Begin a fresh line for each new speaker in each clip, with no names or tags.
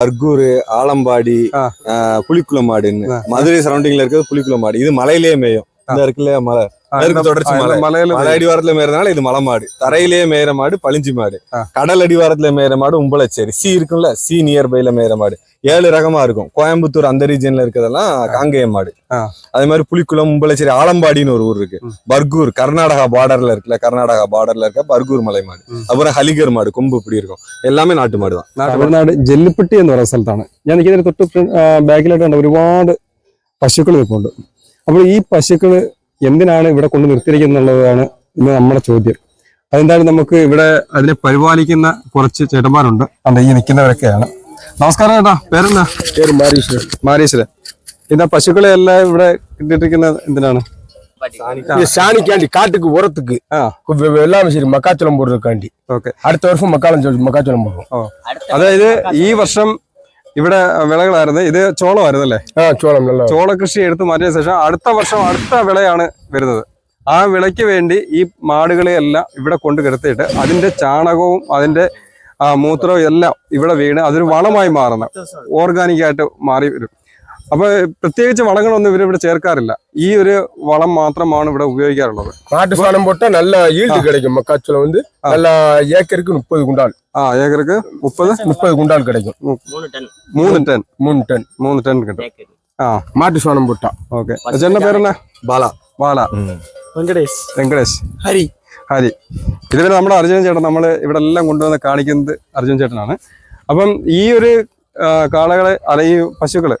பர்கூர் ஆலம்பாடி புலிக்குளமாடுன்னு
ஆ.
மதுரை சரௌண்டிங்ல இருக்கிறது புலிக்குளமாடு இது மலையிலேயே மேயும். இந்த இருக்குல்ல மலை
ஆ,
மேற்கு
இந்த-
தொடர்ச்சி
ஆ, இந்த
மலை.
மலையில
மலை அடிவாரத்துல மேயறதுனால இது மலை மாடு தரையிலேயே மேயிற மாடு பளிஞ்சு மாடு
ஆ.
கடல் அடிவாரத்துல மேயிற மாடு உம்பளச்சேரி சி இருக்கும்ல சி நியர்பைல மேயிற மாடு ஏழு ரகமா இருக்கும் கோயம்புத்தூர் அந்த ரீஜன்ல இருக்கிறதெல்லாம் காங்கேய மாடு
ஆ.
அதே மாதிரி புலிக்குளம் உம்பளச்சேரி ஆலம்பாடின்னு ஒரு ஊர் இருக்கு
ம்.
பர்கூர் கர்நாடகா பார்டர்ல இருக்குல்ல கர்நாடகா பார்டர்ல இருக்க பர்கூர் மலை மாடு
ம்.
அப்புறம் ஹலிகர் മാട് കൊമ്പ് இப்படி இருக்கும் எல்லாமே നാട്ടു മാട് தான்
തമിഴ്നാട് ജെല്ലിപ്പെട്ടി എന്ന് പറയുന്ന സ്ഥലത്താണ് ഞാൻ നിൽക്കുന്നതിന് തൊട്ട് ഫ്ര- ആ, ബാക്കിലായിട്ട് കണ്ട ഒരുപാട് പശുക്കൾ നിൽപ്പുണ്ട് അപ്പോൾ ഈ പശുക്കൾ എന്തിനാണ് ഇവിടെ കൊണ്ട് നിർത്തിയിരിക്കുന്നത് എന്നുള്ളതാണ് ഇന്ന് നമ്മുടെ ചോദ്യം അതെന്തായാലും നമുക്ക് ഇവിടെ അതിനെ പരിപാലിക്കുന്ന കുറച്ച് ചേട്ടന്മാരുണ്ട് അതെ ഈ നിൽക്കുന്നവരൊക്കെയാണ് നമസ്കാരം ചേട്ടാ പേരെന്താ
பேர் மாரீஷ்
മാരീശ്വരൻ இந்த പശുക്കളെ എല്ലാം ഇവിടെ കിട്ടിയിരിക്കുന്നത് എന്തിനാണ്
இது சாணிக்காண்டி காட்டுக்கு உரத்துக்கு
ஆ.
வெ- வெ- எல்லாமே சரி மக்காச்சோளம் போடுறதுக்காண்டி
ഓക്കെ
அடுத்த வருஷம் மக்காளம் மக்காச்சோளம் போடுவோம்
അതായത് ഈ വർഷം ഇവിടെ വിളകളായിരുന്നു. ഇത് ചോളമായിരുന്നു അല്ലേ
ചോളം
ചോള കൃഷി എടുത്ത് മാറ്റിയ ശേഷം അടുത്ത വർഷം അടുത്ത വിളയാണ് വരുന്നത്. ആ വിളയ്ക്ക് വേണ്ടി ഈ മാടുകളെ എല്ലാം ഇവിടെ കൊണ്ട് കിടത്തിയിട്ട് അതിന്റെ ചാണകവും അതിന്റെ മൂത്രവും എല്ലാം ഇവിടെ വീണ് അതൊരു വളമായി മാറുന്ന. ഓർഗാനിക്കായിട്ട് മാറി വരും. അപ്പൊ പ്രത്യേകിച്ച് വളങ്ങളൊന്നും ഇവർ ഇവിടെ ചേർക്കാറില്ല ഈ ഒരു വളം മാത്രമാണ് ഇവിടെ ഉപയോഗിക്കാറുള്ളത്
மாட்டு சாணம் போட்டா நல்ல ஈல்டு கிடைக்கும் மக்காச்சோளம் வந்து
ஆ.
நல்லா ஏக்கருக்கு முப்பது குண்டால்
ആ ഏക്കർക്ക് മുപ്പത്
முப்பது குண்டால் கிடைக்கும்
மூணு டன்
മൂന്ന് ടൺ
மூணு டன்
മൂന്ന് ടൺ കിട്ടും
ஏக்கர்
ആ
மாட்டு சாணம் போட்டா
ഓക്കെ അച്ഛൻ്റെ പേരെന്നാ
பாலா
ബാല
வெங்கடேஷ்
വെങ്കടേഷ്
ஹரி
ഹരി ഇതുവരെ നമ്മുടെ അർജുൻ ചേട്ടൻ നമ്മൾ ഇവിടെ എല്ലാം കൊണ്ടുവന്ന് കാണിക്കുന്നത് അർജുൻ ചേട്ടനാണ് അപ്പം ഈ ഒരു ആ, കാളകളെ അല്ല ഈ പശുക്കള്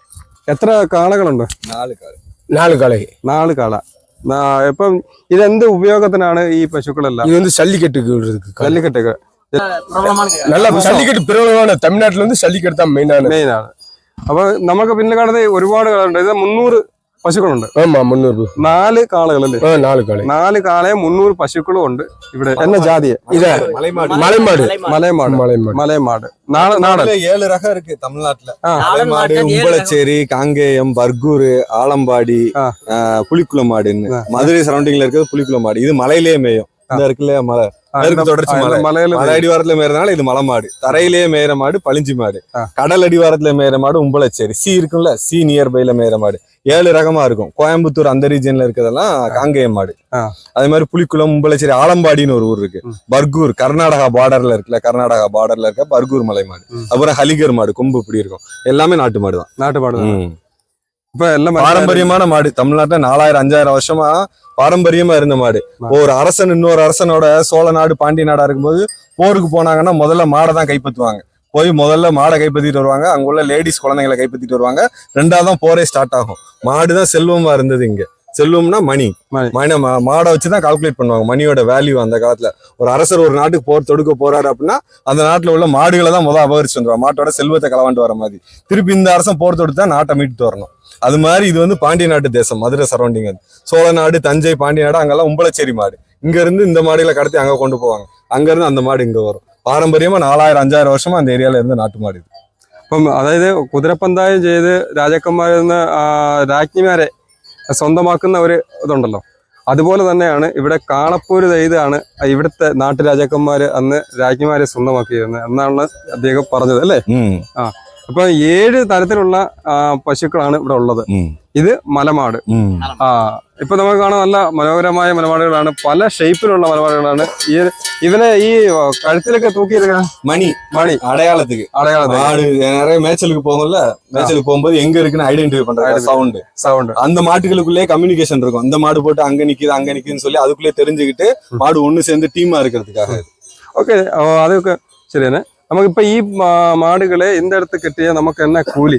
എത്ര കാളകളുണ്ട്
நாலு கால்
நாலு காளை
നാല് കാള നാ- ഇപ്പം ഇതെന്ത് ഉപയോഗത്തിനാണ് ഈ പശുക്കളെല്ലാം
இது வந்து ஜல்லிக்கட்டுக்கு விடுறதுக்கு காளை.
ജല്ലിക്കെട്ടൊക്കെ
பிரபலமான
நல்லா ஜல்லிக்கட்டு பிரபலமான தமிழ்நாட்டுல வந்து ஜல்லிக்கட்டு தான் மெயினான
മെയിൻ ആണ് അപ്പൊ നമുക്ക് പിന്നെ കാണുന്നത് ഒരുപാട് കാളുണ്ട് ഇത് മുന്നൂറ് പശുക്കളുണ്ട്
ஆமா முந்நூறு
നാല് കാളകളല്ലേ
ஆ நாலு காளை
നാല് കാളയും മുന്നൂറ് പശുക്കളും ഉണ്ട് ഇവിടെ എന്ന ജാതിയെ
இத
மலைமாடு
மலைமாடு
മലയമാട്
மலைமாடு
മലയമാട് നാടൻ നാടൻ
இதுல ஏழு ரகம் இருக்கு தமிழ்நாட்டுல
ஆ.
மலைமாடு
நாடன் மாடு,
உம்பளச்சேரி காங்கேயம் பர்கூர் ஆலம்பாடி
ஆ.
ஆஹ், புலிக்குளமாடுன்னு
ஆ.
மதுரை சரௌண்டிங்ல இருக்கிறது புலிக்குளமாடு இது மலையிலேயே மேயும் இந்த இருக்குல்ல மலை
ആ,
மேற்கு
இந்த-
தொடர்ச்சி மலை. மலையில அடிவாரத்துல மேயறதுனால இது மலை தரையிலேயே மேயற மாடு பளிஞ்சு மாடு. கடல் அடிவாரத்துல மேயற மாடு உம்பளச்சேரி. சி இருக்கும்ல சி நியர் பைல மாடு. ஏழு ரகமா இருக்கும். கோயம்புத்தூர் அந்த ரீஜன்ல இருக்கிறதெல்லாம் காங்கேயம் மாடு. அதே மாதிரி புலிக்குளம் உம்பளச்சேரி ஆலம்பாடின்னு ஒரு ஊர் இருக்கு. பர்கூர் கர்நாடகா பார்டர்ல இருக்குல்ல கர்நாடகா பார்டர்ல இருக்க பர்கூர் மலை மாடு அப்புறம் ஹலிகர் மாடு கொம்பு இப்படி இருக்கும். எல்லாமே நாட்டு மாடு தான்
நாட்டு
மாடு
இப்ப எல்லாம்
பாரம்பரியமான மாடு. தமிழ்நாட்டுல நாலாயிரம் அஞ்சாயிரம் வருஷமா பாரம்பரியமா இருந்த மாடு. ஒரு அரசன் இன்னொரு அரசனோட சோழ நாடு பாண்டிய நாடா இருக்கும்போது போருக்கு போனாங்கன்னா முதல்ல மாடை தான் கைப்பற்றுவாங்க. போய் முதல்ல மாடை கைப்பற்றிட்டு வருவாங்க. அங்குள்ள லேடிஸ் குழந்தைங்களை கைப்பற்றிட்டு வருவாங்க. ரெண்டாவது தான் போரே ஸ்டார்ட் ஆகும். மாடு தான் செல்வமா இருந்தது இங்க. செல்வம்னா மணி
மணி.
மணி மா- மாடை வச்சு தான் கால்குலேட் பண்ணுவாங்க மணியோட வேல்யூ அந்த காலத்துல ஒரு அரசர் ஒரு நாட்டுக்கு போர் தொடுக்க போறாரு அப்படின்னா அந்த நாட்டுல உள்ள மாடுகளை தான் முதல் அபகரிச்சு வந்துருவாங்க மாட்டோட செல்வத்தை களவாண்டு வர மாதிரி திருப்பி இந்த அரசன் போர் தொடுத்தா நாட்டை மீட்டு வரணும் அது மாதிரி இது வந்து பாண்டிய நாட்டு தேசம் மதுரை சரௌண்டிங் அது சோழ நாடு தஞ்சை பாண்டிய நாடு அங்கெல்லாம் உம்பளச்சேரி மாடு இங்க இருந்து இந்த மாடுகளை கடத்தி அங்க கொண்டு போவாங்க அங்க இருந்து அந்த மாடு இங்க வரும் பாரம்பரியமா நாலாயிரம் அஞ்சாயிரம் வருஷமா அந்த ஏரியால இருந்து நாட்டு மாடு இது
അപ്പം അതായത് കുതിരപ്പന്തായം ചെയ്ത് രാജാക്കന്മാരിൽ നിന്ന് ആ, രാജ്ഞിമാരെ സ്വന്തമാക്കുന്ന ഒരു ഇതുണ്ടല്ലോ. അതുപോലെ തന്നെയാണ് ഇവിടെ കാണപ്പൂര് ചെയ്താണ് ഇവിടുത്തെ നാട്ടുരാജാക്കന്മാര് അന്ന് രാജ്ഞിമാരെ സ്വന്തമാക്കിയിരുന്നത് എന്നാണ് അദ്ദേഹം പറഞ്ഞത് അല്ലേ?
ம்
അപ്പൊ ഏഴ് തരത്തിലുള്ള ആ, പശുക്കളാണ് ഇവിടെ ഉള്ളത്
ம்
ഇത് മലമാട്
ம்
ആ ഇപ്പൊ നമുക്ക് കാണാൻ നല്ല മനോഹരമായ മലമാടുകളാണ് പല ഷേപ്പിലുള്ള മലമാടുകളാണ് ഈ ഇതിനെ ഈ കഴുത്തിലൊക്കെ തൂക്കിയിരിക്കുന്ന
மணி
മണി
அடையாளத்துக்கு
അടയാളത്തെ
மாடு நிறைய மேய்ச்சலுக்கு போகும்ல மேய்ச்சலுக்கு போகும்போது எங்க இருக்குன்னு ஐடென்டிஃபை பண்றாங்க சவுண்ட்
സൗണ്ട്
அந்த மாட்டுகளுக்குள்ளே கம்யூனிகேஷன் இருக்கும் இந்த மாடு போட்டு அங்க நிக்குது அங்க நிக்குதுன்னு சொல்லி அதுக்குள்ளே தெரிஞ்சுக்கிட்டு மாடு ஒண்ணு சேர்ந்து டீமா இருக்கிறதுக்காக
ഓക്കെ അതൊക്കെ നമുക്ക് ഇപ്പൊ ഈ മാടുകളെ എந்த இடத்து കിട്ടിയ നമുക്ക് എന്നാ കൂലി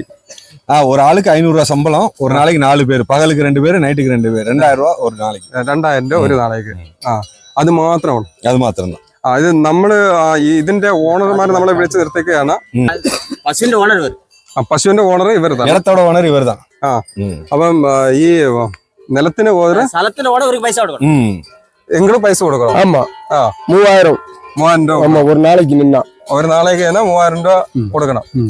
ஆ ஒரு ஆளுக்கு ஐநூறுரூவா சம்பளம் ஒரு நாளைக்கு நாலு பேர். பகலுக்கு ரெண்டு பேர் நைட்டுக்கு ரெண்டு பேர். ரெண்டாயிரம் ரூபா ஒரு நாளைக்கு.
രണ്ടായിരം രൂപ ഒരു നാളേക്ക് ആ അത് മാത്രമാണ്
അത് മാത്രം தான்
ആ, ഇത് നമ്മള് ആ, ഈ ഇതിന്റെ ഓണർമാരെ നമ്മളെ വിളിച്ചു നിർത്തിക്കുകയാണ്
பசுண்ட ஓனர் இவர்
ആ, പശുവിന്റെ ഓണർ ഇവർ തന്നെ
இடத்தோட ஓனர் இவர் தான்
ஆ. ம். അപ്പം ആ, ഈ നിലത്തിന് പോകരെ
சலத்துல ஓட இவருக்கு பைசா கொடுக்கணும்
எங்களும் പൈസ കൊടുക്കണം.
ஆமா
ആ.
மூவாயிரம்
மூவாயிரம் ரூபா
ஆமா ஒரு நாளைக்கு நின்னா
ഒരു നാളേക്ക് തന്നെ മൂവായിരം രൂപ
ഉം.
കൊടുക്കണം
ഉം.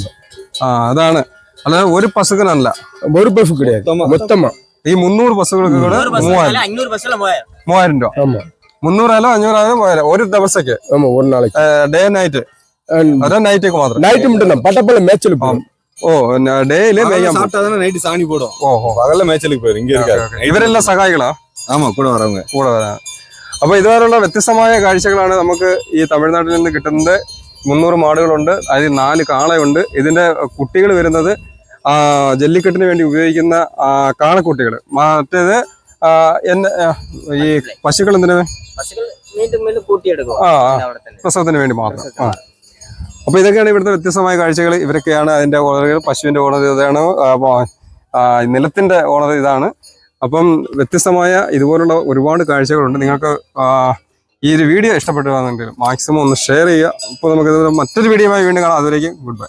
ആ അതാണ് അല്ലാതെ ഒരു പശുക്കനല്ല
ஒரு பஸ் கிடையாது
மொத்தமா.
மொத்தமா
ഈ മുന്നൂറ് പശുക്കൾക്ക് കൂടെ
நூறு பஸ்
മൂവായിരം
ஐநூறு பஸ்ல மூவாயிரம்
മൂവായിരം രൂപ
ஆமா
മുന്നൂറായാലും അഞ്ഞൂറായാലും മൂവായിരം ഒരു ദിവസക്ക്
ஆமா ஒரு நாளைக்கு
ഡേ നൈറ്റ് അതാ നൈറ്റ് ഒക്കെ മാത്രം
நைட்டு மட்டும் தான் பட்டப்பள்ள மேய்ச்சல் போகும்
ഓ ഡേയില്
பகல்ல சாப்பிட்டா தானே நைட்டு சாணி போடும்
ഓഹോ
பகல்ல மேய்ச்சலுக்கு போயிடும் இங்க இருக்காது
ഇവരെല്ലാം സഹായികളാ
ஆமா கூட வரவங்க
കൂടെ വരാൻ അപ്പൊ ഇതുപോലുള്ള വ്യത്യസ്തമായ കാഴ്ചകളാണ് നമുക്ക് ഈ തമിഴ്നാട്ടിൽ നിന്ന് കിട്ടുന്നത് മുന്നൂറ് മാടുകളുണ്ട്. അതിൽ നാല് കാളയുണ്ട്. ഇതിന്റെ കുട്ടികൾ വരുന്നത് ജല്ലിക്കെട്ടിന് വേണ്ടി ഉപയോഗിക്കുന്ന കാളക്കുട്ടികൾ. മറ്റേത് എന്നെ ഈ പശുക്കൾ എന്തിനു? ആ പ്രസവത്തിന് വേണ്ടി മാത്രം. ആ. അപ്പൊ ഇതൊക്കെയാണ് ഇവിടുത്തെ വ്യത്യസ്തമായ കാഴ്ചകൾ. ഇവരൊക്കെയാണ് അതിന്റെ ഓണറുകൾ. പശുവിന്റെ ഓണർ ഇതാണ്. നിലത്തിന്റെ ഓണർ ഇതാണ്. അപ്പം വ്യത്യസ്തമായ ഇതുപോലുള്ള ഒരുപാട് കാഴ്ചകളുണ്ട്. നിങ്ങൾക്ക് ഈ ഒരു വീഡിയോ ഇഷ്ടപ്പെട്ടുവാണെങ്കിൽ മാക്സിമം ഒന്ന് ഷെയർ ചെയ്യുക. അപ്പോൾ നമുക്ക് മറ്റൊരു വീഡിയോയുമായി വീണ്ടും കാണാം. അതുവരേക്കും ഗുഡ് ബൈ